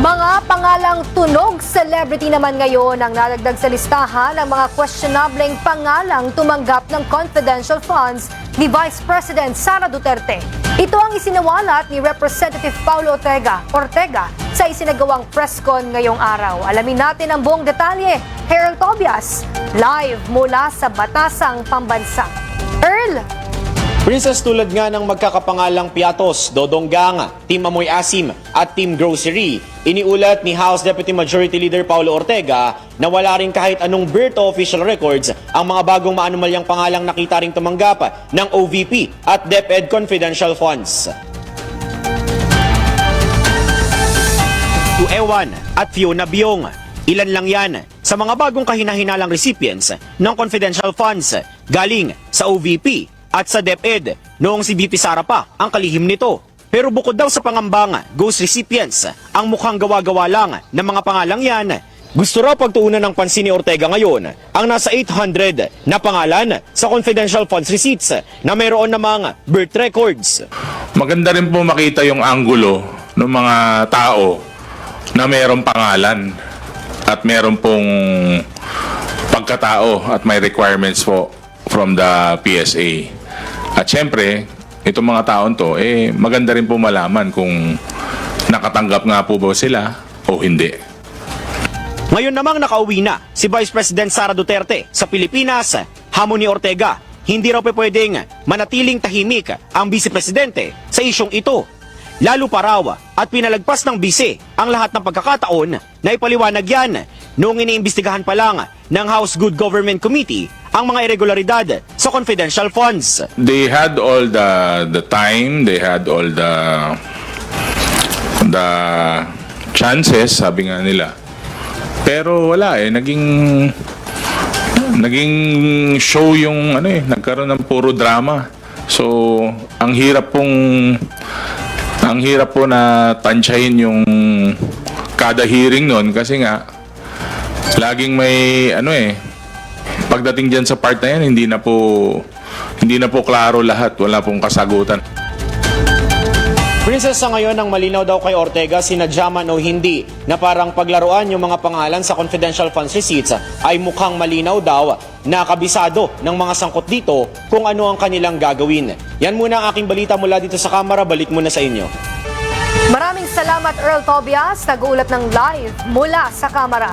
Mga pangalang tunog celebrity naman ngayon ang nadagdag sa listahan ng mga questionableng pangalang tumanggap ng confidential funds ni Vice President Sara Duterte. Ito ang isinawalat ni Representative Paulo Ortega, Ortega sa isinagawang press con ngayong araw. Alamin natin ang buong detalye. Harold Tobias, live mula sa Batasang Pambansa. Earl, Princess tulad nga ng magkakapangalang Piatos, Dodong Gang, Team Amoy Asim at Team Grocery, iniulat ni House Deputy Majority Leader Paulo Ortega na wala rin kahit anong birth official records ang mga bagong maanumalyang pangalang nakita ring tumanggap ng OVP at DepEd confidential funds. Ewan at Fiona Biong, ilan lang yan sa mga bagong kahinahinalang recipients ng confidential funds galing sa OVP at sa DepEd noong si BP Sara pa ang kalihim nito. Pero bukod daw sa pangambang ghost recipients, ang mukhang gawa-gawa lang ng mga pangalang yan, gusto raw pagtuunan ng pansin ni Ortega ngayon ang nasa 800 na pangalan sa confidential funds receipts na mayroon namang birth records. Maganda rin po makita yung angulo ng mga tao na mayroong pangalan at mayroon pong pagkatao at may requirements po from the PSA. At syempre, itong mga taon to, eh, maganda rin po malaman kung nakatanggap nga po ba sila o hindi. Ngayon namang nakauwi na si Vice President Sara Duterte sa Pilipinas, hamon ni Ortega, hindi raw pa pwedeng manatiling tahimik ang Vice Presidente sa isyong ito. Lalo pa raw at pinalagpas ng bise ang lahat ng pagkakataon na ipaliwanag yan noong iniimbestigahan pa lang ng House Good Government Committee ang mga irregularidad confidential funds. They had all the the time, they had all the the chances, sabi nga nila. Pero wala eh, naging naging show yung ano eh, nagkaroon ng puro drama. So, ang hirap pong ang hirap po na tansyahin yung kada hearing noon kasi nga laging may ano eh pagdating diyan sa part na yan hindi na po hindi na po klaro lahat wala pong kasagutan Princess sa ngayon ang malinaw daw kay Ortega sinadyaman o hindi na parang paglaruan yung mga pangalan sa confidential funds receipts ay mukhang malinaw daw na kabisado ng mga sangkot dito kung ano ang kanilang gagawin. Yan muna ang aking balita mula dito sa kamera, balik muna sa inyo. maraming salamat Earl Tobias, nag-uulat ng live mula sa kamera.